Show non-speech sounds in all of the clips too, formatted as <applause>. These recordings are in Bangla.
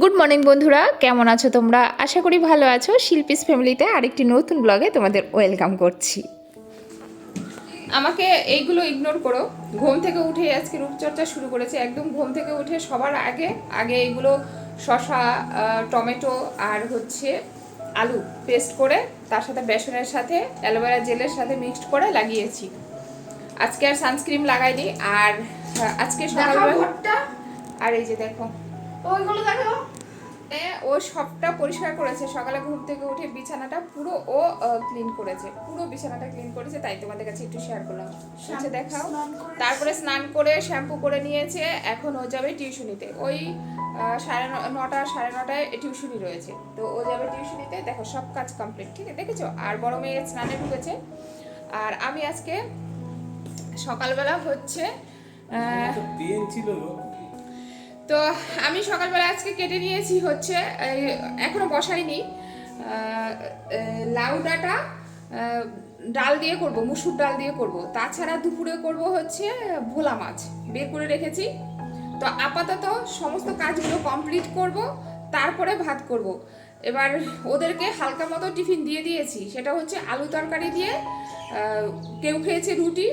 গুড মর্নিং বন্ধুরা। কেমন আছো তোমরা? আশা করি ভালো আছো। শিল্পীস ফ্যামিলিতে আরেকটি নতুন ব্লগে তোমাদের ওয়েলকাম করছি। আমাকে এইগুলো ইগনোর করো। ঘুম থেকে উঠে আজকে রূপচর্চা শুরু করেছে। একদম ঘুম থেকে উঠে সবার আগে আগে এইগুলো শশা টমেটো আর হচ্ছে আলু পেস্ট করে তার সাথে বেসনের সাথে অ্যালোভেরা জেলের সাথে মিক্সড করে লাগিয়েছি। আজকে আর সানস্ক্রিন লাগাইনি। আর আজকে সকালবেলা আর এই যে দেখো। ওইগুলো দেখো। এ, ও সবটা পরিষ্কার করেছে। সকালে ঘুম থেকে উঠে বিছানাটা পুরো ও ক্লিন করেছে। পুরো বিছানাটা ক্লিন করেছে তাই তোমাদের কাছে একটু শেয়ার করলাম। আচ্ছা দেখাও। তারপরে স্নান করে শ্যাম্পু করে নিয়েছে। এখন ও যাবে টিউশনিতে। ওই সাড়ে নটা সাড়ে নটায় টিউশনি রয়েছে। তো ও যাবে টিউশনিতে। দেখো সব কাজ কমপ্লিট ঠিক আছে? দেখেছ? আর বড় মেয়ে স্নানে ঢুকেছে। আর আমি আজকে সকালবেলা হচ্ছে আহ, পেন ছিল। তো আমি সকালবেলা আজকে কেটে নিয়েছি হচ্ছে এই, এখনও বসাইনি লাউ ডাঁটা ডাল দিয়ে করব মুসুর ডাল দিয়ে করব। তাছাড়া দুপুরে করব হচ্ছে ভোলা মাছ বের করে রেখেছি। তো আপাতত সমস্ত কাজগুলো কমপ্লিট করব তারপরে ভাত করব। এবার ওদেরকে হালকা মতো টিফিন দিয়ে দিয়েছি সেটা হচ্ছে আলু তরকারি দিয়ে কেউ খেয়েছে রুটি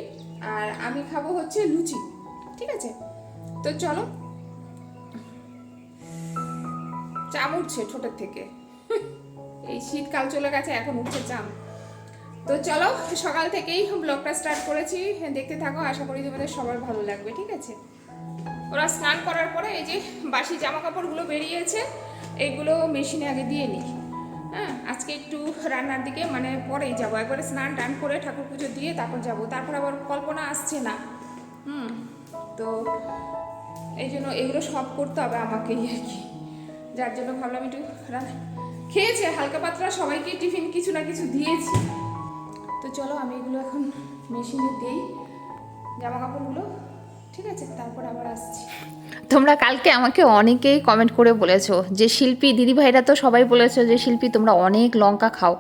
আর আমি খাব হচ্ছে লুচি ঠিক আছে? তো চলো। চাম উঠছে ঠোঁটের থেকে। এই শীতকাল চলে গেছে, এখন উঠছে চাম। তো চলো, সকাল থেকেই ব্লগটা স্টার্ট করেছি। দেখতে থাকো, আশা করি তোমাদের সবার ভালো লাগবে, ঠিক আছে? ওরা স্নান করার পরে এই যে বাসি জামা কাপড়গুলো বেরিয়েছে, এইগুলো মেশিনে আগে দিয়ে নিই। হ্যাঁ আজকে একটু রান্নার দিকে মানে পরেই যাব। একবারে স্নান টান করে ঠাকুর পুজো দিয়ে তারপর যাব। তারপর আবার কল্পনা আসছে না। হুম, তো এই জন্য এগুলো সব করতে হবে আমাকেই আর কি। যার জন্য ভাবলাম একটু খেয়েছে, হালকা পাতলা সবাইকে টিফিন কিছু না কিছু দিয়েছি। তো চলো আমি এগুলো এখন মেশিনে দিই, জামা কাপড়গুলো, ঠিক আছে? তারপর আবার আসছি। তোমরা কালকে আমাকে অনেকেই কমেন্ট করে বলেছ যে, শিল্পী, দিদিভাইরা তো সবাই বলেছ যে, শিল্পী, তোমরা অনেক লঙ্কা খাও।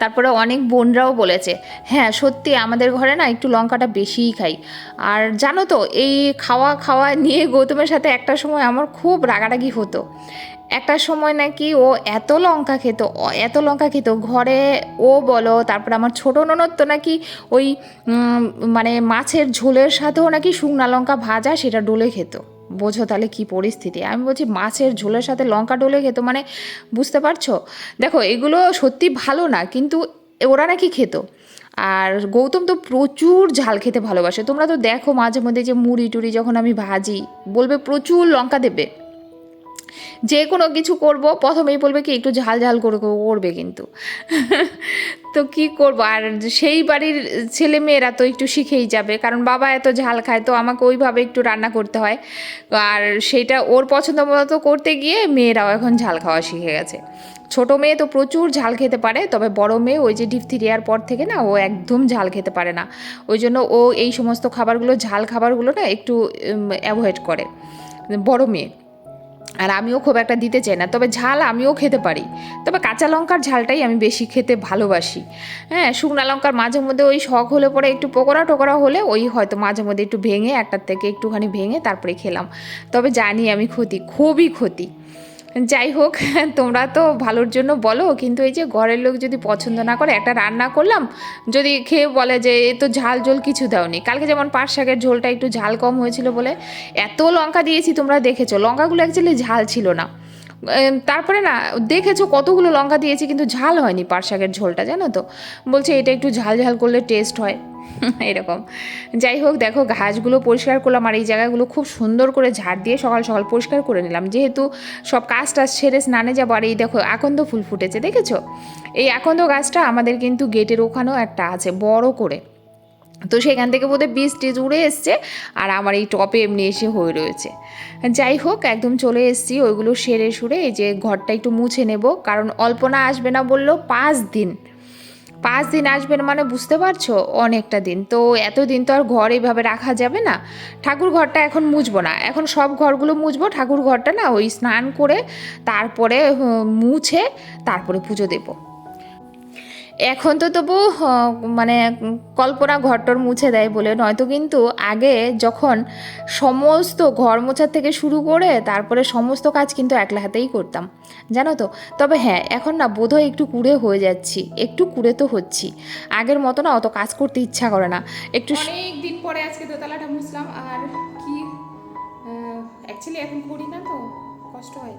তারপরে অনেক বোনরাও বলেছে হ্যাঁ সত্যি আমাদের ঘরে না একটু লঙ্কাটা বেশিই খাই। আর জানো তো, এই খাওয়া খাওয়া নিয়ে গৌতমের সাথে একটা সময় আমার খুব রাগারাগি হতো। একটা সময় নাকি ও এত লঙ্কা খেত এত লঙ্কা খেত, ঘরে ও বলো, তারপর আমার ছোটো ননদ তো নাকি ওই মানে মাছের ঝোলের সাথেও নাকি শুকনা লঙ্কা ভাজা সেটা ডলে খেত। বোঝো তাহলে কি পরিস্থিতি? আমি বলছি মাছের ঝোলের সাথে লঙ্কা ডলে খেত মানে বুঝতে পারছ? দেখো এগুলো সত্যি ভালো না, কিন্তু ওরা নাকি খেত। আর গৌতম তো প্রচুর ঝাল খেতে ভালোবাসে। তোমরা তো দেখো মাঝে মধ্যে যে মুড়ি টুড়ি যখন আমি ভাজি, বলবে প্রচুর লঙ্কা দেবে। যে কোনো কিছু করব, প্রথমেই বলবে কি, একটু ঝাল ঝাল করে করে করবে কিন্তু। তো কি করব? আর সেই বাড়ির ছেলে মেয়েরা তো একটু শিখেই যাবে, কারণ বাবা এত ঝাল খায়, তো আমাকে ওইভাবে একটু রান্না করতে হয়। আর সেটা ওর পছন্দ মতো করতে গিয়ে মেয়েরাও এখন ঝাল খাওয়া শিখে গেছে। ছোট মেয়ে তো প্রচুর ঝাল খেতে পারে, তবে বড় মেয়ে ওই যে ডিপথিরিয়ার পর থেকে না, ও একদম ঝাল খেতে পারে না। ওই জন্য ও এই সমস্ত খাবারগুলো, ঝাল খাবারগুলো না একটু অ্যাভয়েড করে। বড় মেয়ে। আর আমিও খুব একটা দিতে চাই না। তবে ঝাল আমিও খেতে পারি। তবে কাঁচা লঙ্কার ঝালটাই আমি বেশি খেতে ভালোবাসি। হ্যাঁ শুকনা লঙ্কার মাঝে মধ্যে ওই শখ হলে পরে একটু পকোড়া টোকরা হলে ওই হয়তো মাঝে মধ্যে একটু ভেঙে একটার থেকে একটুখানি ভেঙে তারপরে খেলাম। তবে জানি আমি ক্ষতি, খুবই ক্ষতি। যাই হোক, তোমরা তো ভালোর জন্য বলো, কিন্তু এই যে ঘরের লোক যদি পছন্দ না করে, একটা রান্না করলাম, যদি খেয়ে বলে যে, এ তো ঝাল ঝোল কিছু দাওনি। কালকে যেমন পাট শাকের ঝোলটা একটু ঝাল কম হয়েছিল বলে, এত লঙ্কা দিয়েছি তোমরা দেখেছ, লঙ্কাগুলো অ্যাকচুয়ালি ঝাল ছিল না। তারপরে না, দেখেছ কতগুলো লঙ্কা দিয়েছি, কিন্তু ঝাল হয়নি পাট শাকের ঝোলটা, জানো তো? বলছে, এটা একটু ঝাল ঝাল করলে টেস্ট হয়। <laughs> এরকম। যাই হোক, দেখো, ঘাসগুলো পরিষ্কার করলাম, আর এই জায়গাগুলো খুব সুন্দর করে ঝাড় দিয়ে সকাল সকাল পরিষ্কার করে নিলাম। যেহেতু সব কাজ টাজ সেরে স্নানে যাব, আর এই দেখো, আকন্দ ফুল ফুটেছে, দেখেছ? এই আকন্দ গাছটা আমাদের কিন্তু গেটের ওখানেও একটা আছে, বড় করে। তো সেখান থেকে বোধহয় বীজ টিজ উড়ে এসছে আর আমার এই টপে এমনি এসে হয়ে রয়েছে। যাই হোক, একদম চলে এসেছি ওইগুলো সেরে সুরে, এই যে ঘরটা একটু মুছে নেব, কারণ অল্পনা আসবে না বলল পাঁচ দিন। পাঁচ দিন আসবেন মানে বুঝতে পারছ? অনেকটা দিন। তো এত দিন তো আর ঘর এইভাবে রাখা যাবে না। ঠাকুর ঘরটা এখন মুছবো না। এখন সব ঘরগুলো মুছবো, ঠাকুর ঘরটা না ওই স্নান করে তারপরে মুছে তারপরে পুজো দেবো। এখন তো তবু মানে কল্পনা ঘরটর মুছে দেয় বলে। নয়তো কিন্তু আগে যখন সমস্ত ঘর মোছার থেকে শুরু করে তারপরে সমস্ত কাজ কিন্তু একলা হাতেই করতাম, জানো তো? তবে হ্যাঁ এখন না বোধহয় একটু কুড়ে হয়ে যাচ্ছি, একটু কুড়ে তো হচ্ছি। আগের মতো না অত কাজ করতে ইচ্ছা করে না। একটু দিন পরে আজকে দোতলাটা মুছলাম, আর কি অ্যাকচুয়ালি এখন করি না তো, কষ্ট হয়।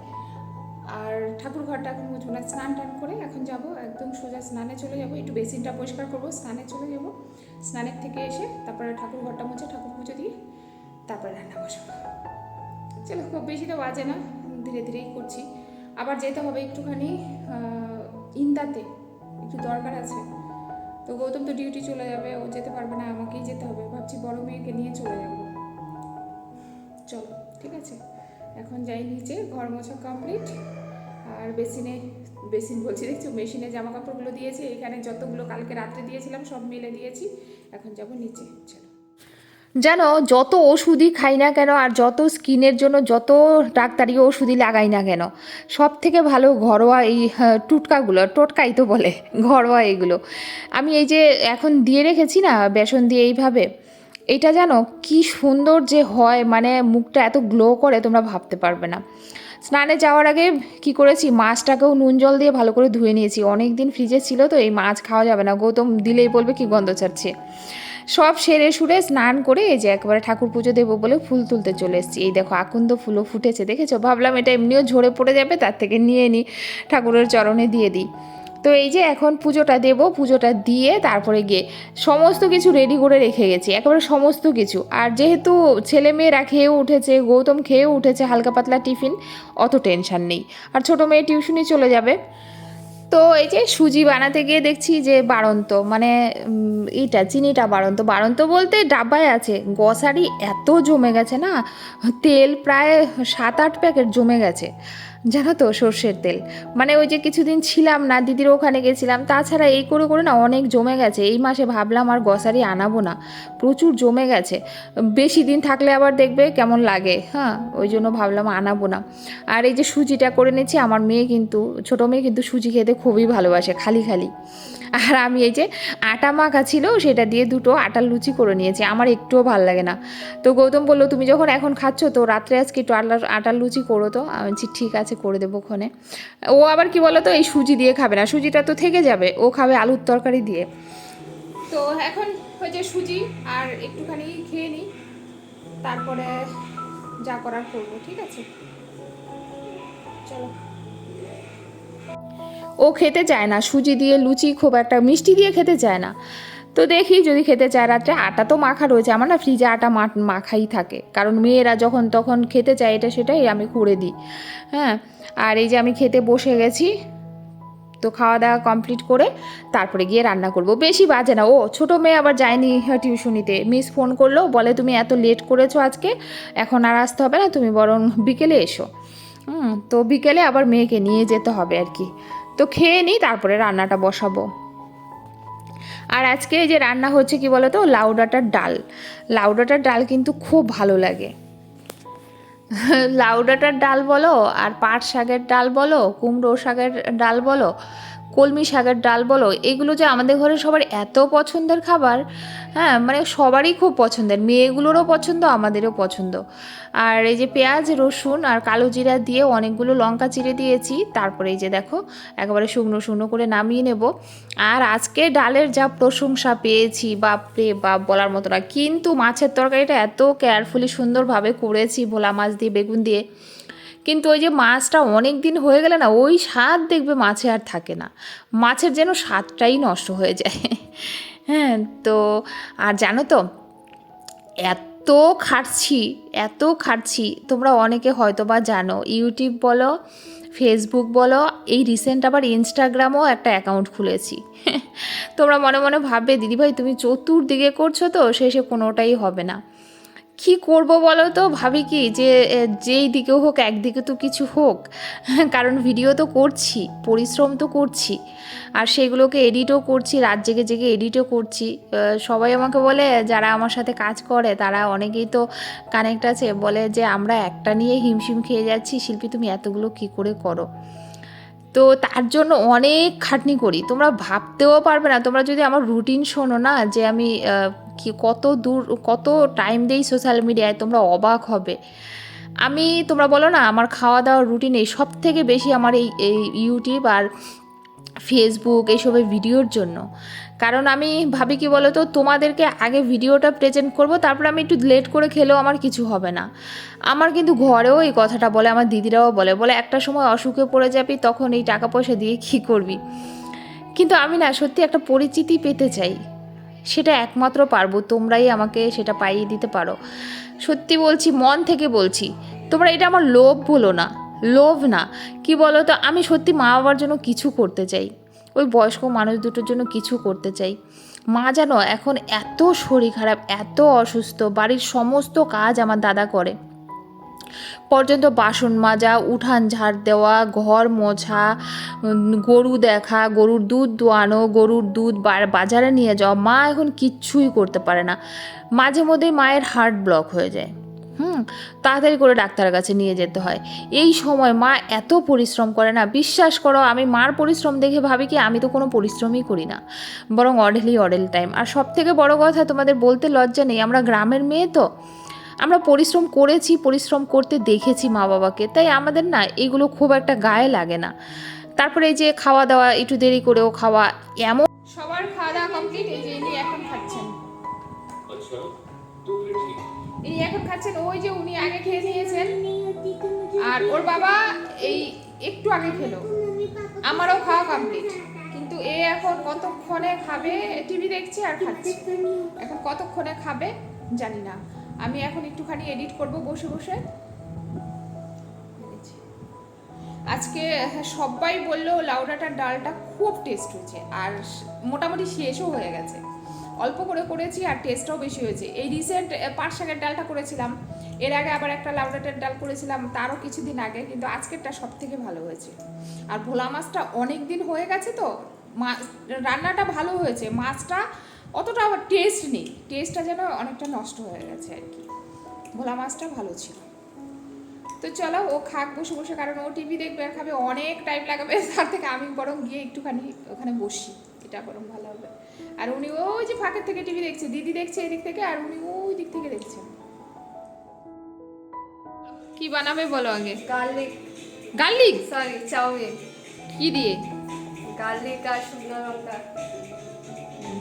আর ঠাকুর ঘরটা এখন মুছবো না স্নান টান করে এখন যাব, একদম সোজা স্নানে চলে যাব। একটু বেসিনটা পরিষ্কার করব, স্নানে চলে যাব। স্নানের থেকে এসে তারপরে ঠাকুর ঘরটা মুছে ঠাকুর পুজো দিয়ে তারপরে রান্না বসাবো। চলো, খুব বেশি তো বাজে না, ধীরে ধীরেই করছি। আবার যেতে হবে একটুখানি ইন্দাতে, একটু দরকার আছে। তো গৌতম তো ডিউটি চলে যাবে, ও যেতে পারবে না, আমাকেই যেতে হবে। ভাবছি বড় মেয়েকে নিয়ে চলে যাব। চলো, ঠিক আছে? এখন যাই নিচে ঘর মোছা কমপ্লিট আর বেসিনে বেসিন বলছি দেখছ মেশিনে জামা কাপড়গুলো দিয়েছি এখানে যতগুলো কালকে রাত্রে দিয়েছিলাম সব মিলে দিয়েছি। এখন যাব নিচে চলো। জানো যত ওষুধই খাই না কেন আর যত স্কিনের জন্য যত ডাক্তারি ওষুধই লাগাই না কেন সব থেকে ভালো ঘরোয়া এই হ্যাঁ, টুটকাগুলো টোটকাই তো বলে ঘরোয়া এগুলো। আমি এই যে এখন দিয়ে রেখেছি না বেসন দিয়ে এইভাবে এটা জানো কি সুন্দর যে হয় মানে মুখটা এত গ্লো করে তোমরা ভাবতে পারবে না। স্নানে যাওয়ার আগে কি করেছি, মাছটাকেও নুন জল দিয়ে ভালো করে ধুয়ে নিয়েছি। অনেক দিন ফ্রিজে ছিল তো, এই মাছ খাওয়া যাবে না। গৌতম দিলেই বলবে কি গন্ধ ছাড়ছে। সব সেরে সুরে স্নান করে এই যে একবারে ঠাকুর পুজো দেবো বলে ফুল তুলতে চলে এসেছি। এই দেখো আকন্দ ফুলও ফুটেছে, দেখেছ? ভাবলাম এটা এমনিও ঝরে পড়ে যাবে, তার থেকে নিয়ে নিই ঠাকুরের চরণে দিয়ে দিই। তো এই যে এখন পুজোটা দেব, পুজোটা দিয়ে তারপরে গিয়ে সমস্ত কিছু রেডি করে রেখে গেছি, একেবারে সমস্ত কিছু। আর যেহেতু ছেলে মেয়েরা খেয়েও উঠেছে, গৌতম খেয়েও উঠেছে হালকা পাতলা টিফিন, অত টেনশন নেই। আর ছোটো মেয়ে টিউশনি চলে যাবে। তো এই যে সুজি বানাতে গিয়ে দেখছি যে বাড়ন্ত মানে এইটা, চিনিটা বাড়ন্ত। বাড়ন্ত বলতে ডাব্বায় আছে, গসারি এত জমে গেছে না, তেল প্রায় সাত আট প্যাকেট জমে গেছে। জানো তো সর্ষের তেল? মানে ওই যে কিছুদিন ছিলাম না, দিদির ওখানে গেছিলাম, তাছাড়া এই করে করে না অনেক জমে গেছে। এই মাসে ভাবলাম আর গসারি আনাবো না, প্রচুর জমে গেছে। বেশি দিন থাকলে আবার দেখবে কেমন লাগে হ্যাঁ? ওই জন্য ভাবলাম আনাবো না। আর এই যে সুজিটা করে নিয়েছি আমার মেয়ে কিন্তু, ছোটো মেয়ে কিন্তু সুজি খেতে খুবই ভালোবাসে, খালি খালি। আর আমি এই যে আটা মাখা ছিল, সেটা দিয়ে দুটো আটার লুচি করে নিয়েছি। আমার একটুও ভালো লাগে না। তো গৌতম বলল, তুমি যখন এখন খাচ্ছ, তো রাত্রে আজকে একটু আটার আটার লুচি করো তো। আমি ঠিক আছে, করে দেবো ওখানে। ও আবার কি বলো তো এই সুজি দিয়ে খাবে না। সুজিটা তো থেকে যাবে, ও খাবে আলুর তরকারি দিয়ে। তো এখন হয়েছে সুজি, আর একটুখানি খেয়ে নিই। তারপরে যা করার করব, ঠিক আছে? চলো। ও খেতে চায় না, সুজি দিয়ে লুচি খুব একটা মিষ্টি দিয়ে খেতে চায় না। তো দেখি যদি খেতে চায় রাত্রে, আটা তো মাখা রয়েছে, আমার না ফ্রিজে আটা মাখাই থাকে। কারণ মেয়েরা যখন তখন খেতে চায় এটা সেটাই আমি করে দিই। হ্যাঁ আর এই যে আমি খেতে বসে গেছি, তো খাওয়া দাওয়া কমপ্লিট করে তারপরে গিয়ে রান্না করব। বেশি বাজে না, ও ছোটো মেয়ে আবার যায়নি টিউশনিতে। মিস ফোন করল, বলে, তুমি এত লেট করেছ আজকে, এখন আর আসতে হবে না, তুমি বরং বিকেলে এসো। হুম, তো বিকেলে আবার মেয়েকে নিয়ে যেতে হবে আর কি। তো খেয়ে নিই তারপরে রান্নাটা বসাবো। আর আজকে যে রান্না হচ্ছে কি বলতো লাউ ডাঁটার ডাল। লাউ ডাঁটার ডাল কিন্তু খুব ভালো লাগে। লাউ ডাঁটার ডাল বলো আর পাট শাকের ডাল বলো কুমড়ো শাকের ডাল বলো কলমি শাকের ডাল বলো, এগুলো যে আমাদের ঘরে সবার এত পছন্দের খাবার হ্যাঁ মানে সবারই খুব পছন্দের, মেয়েগুলোরও পছন্দ, আমাদেরও পছন্দ। আর এই যে পেঁয়াজ, রসুন আর কালো জিরা দিয়ে অনেকগুলো লঙ্কা চিড়ে দিয়েছি, তারপরে এই যে দেখো, একেবারে শুকনো শুকনো করে নামিয়ে নেব। আর আজকে ডালের যা প্রশংসা পেয়েছি, বাপরে বাপ, বলার মতো না, কিন্তু মাছের তরকারিটা এত কেয়ারফুলি সুন্দরভাবে করেছি, ভোলা মাছ দিয়ে, বেগুন দিয়ে। কিন্তু ওই যে মাছটা অনেক দিন হয়ে গেলে না, ওই স্বাদ দেখবে মাছে আর থাকে না। মাছের যেন স্বাদটাই নষ্ট হয়ে যায়। হ্যাঁ তো আর জানো তো, এত খাটছি এত খাটছি, তোমরা অনেকে হয়তো বা জানো, ইউটিউব বলো, ফেসবুক বলো, এই রিসেন্ট আবার ইনস্টাগ্রামও একটা অ্যাকাউন্ট খুলেছি। তোমরা মনে মনে ভাববে, দিদিভাই, তুমি চতুর্দিকে করছ তো, শেষে কোনোটাই হবে না। কি করব বলো তো? ভাবি কি যে যেই দিকে হোক একদিকে তো কিছু হোক। <laughs> কারণ ভিডিও তো করছি, পরিশ্রম তো করছি। আর সেগুলোকে এডিটও করছি, রাত জেগে জেগে এডিটও করছি। সবাই আমাকে বলে, যারা আমার সাথে কাজ করে, তারা অনেকেই তো কানেক্ট আছে। বলে যে, আমরা একটা নিয়ে হিমশিম খেয়ে যাচ্ছি, শিল্পী তুমি এতগুলো কি করে করো? তো তার জন্য অনেক খাটনি করি। তোমরা ভাবতেও পারবে না। তোমরা যদি আমার রুটিন শোনো না, যে আমি কি কত দূর, কত টাইম দেই সোশ্যাল মিডিয়ায় তোমরা অবাক হবে। আমি, তোমরা বলো না, আমার খাওয়া দাওয়ার রুটিনে সব থেকে বেশি আমার এই এই ইউটিউব আর ফেসবুক এইসবের ভিডিওর জন্য। কারণ আমি ভাবি কি বলো তো তোমাদেরকে আগে ভিডিওটা প্রেজেন্ট করব, তারপর আমি একটু লেট করে খেলেও আমার কিছু হবে না। আমার কিন্তু ঘরেও এই কথাটা বলে, আমার দিদিরাও বলে বলে একটা সময় অসুখে পড়ে যাবি, তখন এই টাকা পয়সা দিয়ে কী করবি? কিন্তু আমি না সত্যি একটা পরিচিতি পেতে চাই। সেটা একমাত্র পারব, তোমরাই আমাকে সেটা পাইয়ে দিতে পারো। সত্যি বলছি, মন থেকে বলছি, তোমরা এটা আমার লোভ বলো না, লোভ না। কি বলো তো আমি সত্যি মা বাবার জন্য কিছু করতে চাই, ওই বয়স্ক মানুষ দুটোর জন্য কিছু করতে চাই। মা জানো এখন এত শরীর খারাপ, এত অসুস্থ, বাড়ির সমস্ত কাজ আমার দাদা করে। পর্যন্ত বাসন মাজা, উঠান ঝাড় দেওয়া, ঘর মোছা গরু দেখা, গরুর দুধ দোয়ানো গরুর দুধ বাজারে নিয়ে যাওয়া। মা এখন কিচ্ছুই করতে পারে না। মাঝে মধ্যেই মায়ের হার্ট ব্লক হয়ে যায়। হুম, তাড়াতাড়ি করে ডাক্তারের কাছে নিয়ে যেতে হয়। এই সময় মা এত পরিশ্রম করে না। বিশ্বাস করো, আমি মার পরিশ্রম দেখে ভাবি কি, আমি তো কোনো পরিশ্রমই করি না। বরং অডেলি অডেল টাইম আর সব থেকে বড় কথা, তোমাদের বলতে লজ্জা নেই। আমরা গ্রামের মেয়ে তো। আমরা পরিশ্রম করেছি পরিশ্রম করতে দেখেছি মা বাবাকে তাই আমাদের না এগুলো খুব একটা গায়ে লাগে না। তারপরে এই যে খাওয়া দাওয়া একটু দেরি করেও খাওয়া এমন সবার খাওয়া দাওয়া কমপ্লিট এই যে ইনি এখন খাচ্ছেন। আচ্ছা, ইনি এখন খাচ্ছেন ওই যে উনি আগে খেয়ে নিয়েছেন আর ওর বাবা এই একটু আগে খেলো। আমারও খাওয়া কমপ্লিট কিন্তু এ এখন কতক্ষণে খাবে টিভি দেখছে আর খাচ্ছে। এখন কতক্ষণে খাবে জানি না। আমি এখন একটুখানি এডিট করব বসে বসে। আজকে সবাই বলল লাউডাটার ডালটা খুব টেস্ট হয়েছে, আর মোটামুটি শেষও হয়ে গেছে। অল্প করে করেছি আর টেস্টটাও বেশি হয়েছে। এই রিসেন্ট পাট শাকের ডালটা করেছিলাম। এর আগে আবার একটা লাউডাটার ডাল করেছিলাম, তারও কিছুদিন আগে, কিন্তু আজকেরটা সব থেকে ভালো হয়েছে। আর ভোলা মাছটা অনেক দিন হয়ে গেছে তো মাছ রান্নাটা ভালো হয়েছে। মাছটা অতটা আবার টেস্ট নেই। টেস্টটা যেন অনেকটা নষ্ট হয়ে গেছে আর কি। ভোলা মাছটা ভালো ছিল। তো চলো ও খাক বসে বসে কারণ ও টিভি দেখবে আর খাবে অনেক টাইম লাগাবে। <laughs> তার থেকে আমি বরং গিয়ে একটুখানি ওখানে বসি। এটা বরং ভালো হবে। আর উনি ওই যে ফাঁকের থেকে টিভি দেখছে দিদি দেখছে এদিক থেকে আর উনি ওই দিক থেকে দেখছেন কি বানাবে বলো আগে? Garlic garlic sorry chow mein. কি দিয়ে? গার্লিক আর শুকনো লঙ্কা।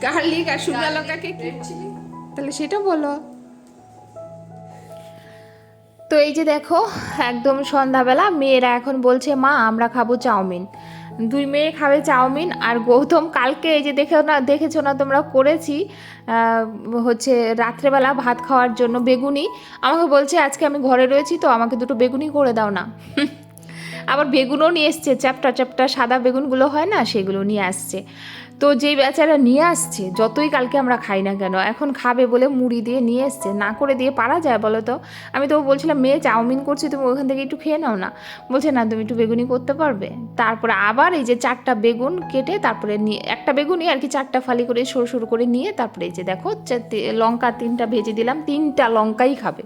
গার্লিক আর শুকনো লঙ্কাকে তাহলে সেটা বলো। তো এই যে দেখো একদম সন্ধ্যাবেলা মেয়েরা এখন বলছে মা আমরা খাব চাউমিন। দুই মেয়ে খাবে চাউমিন আর গৌতম কালকে এই যে দেখে না দেখেছ না তোমরা করেছি হচ্ছে রাত্রেবেলা ভাত খাওয়ার জন্য বেগুনি। আমাকে বলছে আজকে আমি ঘরে রয়েছি তো আমাকে দুটো বেগুনি করে দাও না। আবার বেগুনও নিয়ে এসছে চ্যাপটা চ্যাপটা সাদা বেগুনগুলো হয় না সেগুলো নিয়ে আসছে। তো যেই বেচারা নিয়ে আসছে, যতই কালকে আমরা খাই না কেন, এখন খাবে বলে মুড়ি দিয়ে নিয়ে এসছে, না করে দিয়ে পারা যায় বলো তো? আমি তো বলছিলাম, মেয়ে, চাউমিন করছি, তুমি ওখান থেকে একটু খেয়ে নাও না। বলছে, না, তুমি একটু বেগুনি করতে পারবে। তারপরে আবার এই যে চারটা বেগুন কেটে তারপরে নিয়ে, একটা বেগুনই আর কি চারটা ফালি করে সরু সরু করে নিয়ে তারপরে এই যে দেখো লঙ্কা তিনটা ভেজে দিলাম, তিনটা লঙ্কাই খাবে।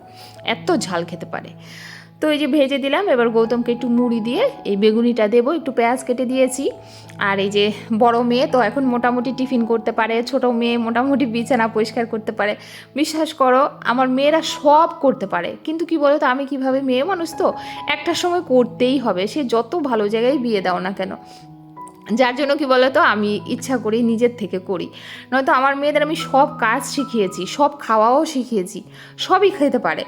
এত ঝাল খেতে পারে। তো এই যে ভেজে দিলাম, এবার গৌতমকে একটু মুড়ি দিয়ে এই বেগুনিটা দেবো, একটু পেঁয়াজ কেটে দিয়েছি। আর এই যে বড় মেয়ে তো এখন মোটামুটি টিফিন করতে পারে, ছোট মেয়ে মোটামুটি বিছানা পরিষ্কার করতে পারে। বিশ্বাস করো, আমার মেয়েরা সব করতে পারে। কিন্তু কি বলো তো আমি কীভাবে মেয়ে মানুষ তো, একটা সময় করতেই হবে। সে যত ভালো জায়গায় বিয়ে দাও না কেন। যার জন্য কি বলতো, আমি ইচ্ছা করি নিজের থেকে করি। নয়তো আমার মেয়েদের আমি সব কাজ শিখিয়েছি, সব খাওয়াও শিখিয়েছি, সবই খেতে পারে।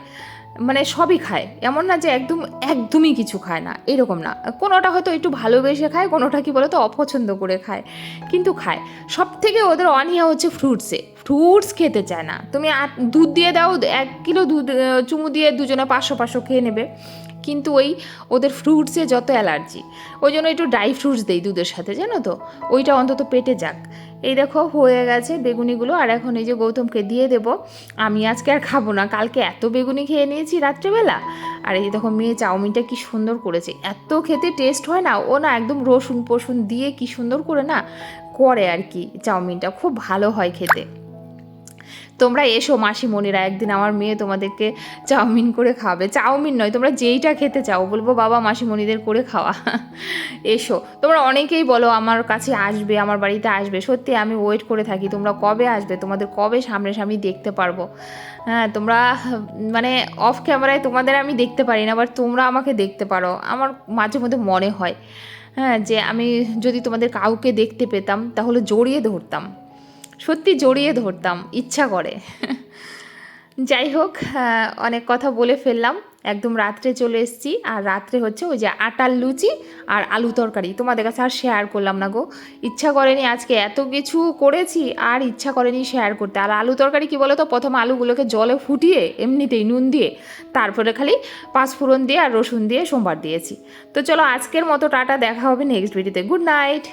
মানে সবই খায়। এমন না যে একদম, একদমই কিছু খায় না। এরকম না। কোনোটা হয়তো একটু ভালোবেসে খায়, কোনোটা কি বলতো, অপছন্দ করে খায়। কিন্তু খায়। সব থেকে ওদের অনীহা হচ্ছে ফ্রুটসে ফ্রুটস খেতে চায় না। তুমি দুধ দিয়ে দাও, এক কিলো দুধ, চুমু দিয়ে দুজনে পাঁচশো পাঁচশো খেয়ে নেবে। কিন্তু ওই ওদের ফ্রুটসে যত অ্যালার্জি ওই জন্য একটু ড্রাই ফ্রুটস দেই দুধের সাথে, জানো তো? ওইটা অন্তত পেটে যাক। এই দেখো, হয়ে গেছে বেগুনিগুলো, আর এখন এই যে গৌতমকে দিয়ে দেব। আমি আজকে আর খাব না, কালকে এত বেগুনি খেয়ে নিয়েছি রাত্রেবেলা। আর এই দেখো, মেয়ে চাউমিনটা কি সুন্দর করেছে। এত খেতে টেস্ট হয় না, ও না একদম রসুন পসুন দিয়ে কি সুন্দর করে না করে আর কি চাউমিনটা, খুব ভালো হয় খেতে। তোমরা এসো মাসিমণিরা একদিন আমার মেয়ে তোমাদেরকে চাউমিন করে খাবে। চাউমিন নয়, তোমরা যেইটা খেতে চাও, বলব বাবা মাসিমণিদের করে খাওয়া। এসো, তোমরা অনেকেই বলো আমার কাছে আসবে, আমার বাড়িতে আসবে। সত্যি আমি ওয়েট করে থাকি, তোমরা কবে আসবে, তোমাদের কবে সামনাসামনি দেখতে পারব। হ্যাঁ তোমরা মানে অফ ক্যামেরায় তোমাদের আমি দেখতে পারি না আবার তোমরা আমাকে দেখতে পারো। আমার মাঝে মধ্যে মনে হয় হ্যাঁ যে আমি যদি তোমাদের কাউকে দেখতে পেতাম, তাহলে জড়িয়ে ধরতাম। সত্যি জড়িয়ে ধরতাম, ইচ্ছা করে। যাই হোক অনেক কথা বলে ফেললাম। একদম রাত্রে চলে এসেছি। আর রাত্রে হচ্ছে ওই যে আটার লুচি আর আলু তরকারি। তোমাদের কাছে আর শেয়ার করলাম না গো। ইচ্ছা করেনি আজকে এত কিছু করেছি, আর ইচ্ছা করেনি শেয়ার করতে। আর আলু তরকারি কি বলো তো প্রথম আলুগুলোকে জলে ফুটিয়ে, এমনিতেই নুন দিয়ে, তারপরে খালি পাঁচফোড়ন দিয়ে আর রসুন দিয়ে সোমবার দিয়েছি। তো চলো আজকের মতো টাটা, দেখা হবে নেক্সট ভিডিওতে গুড নাইট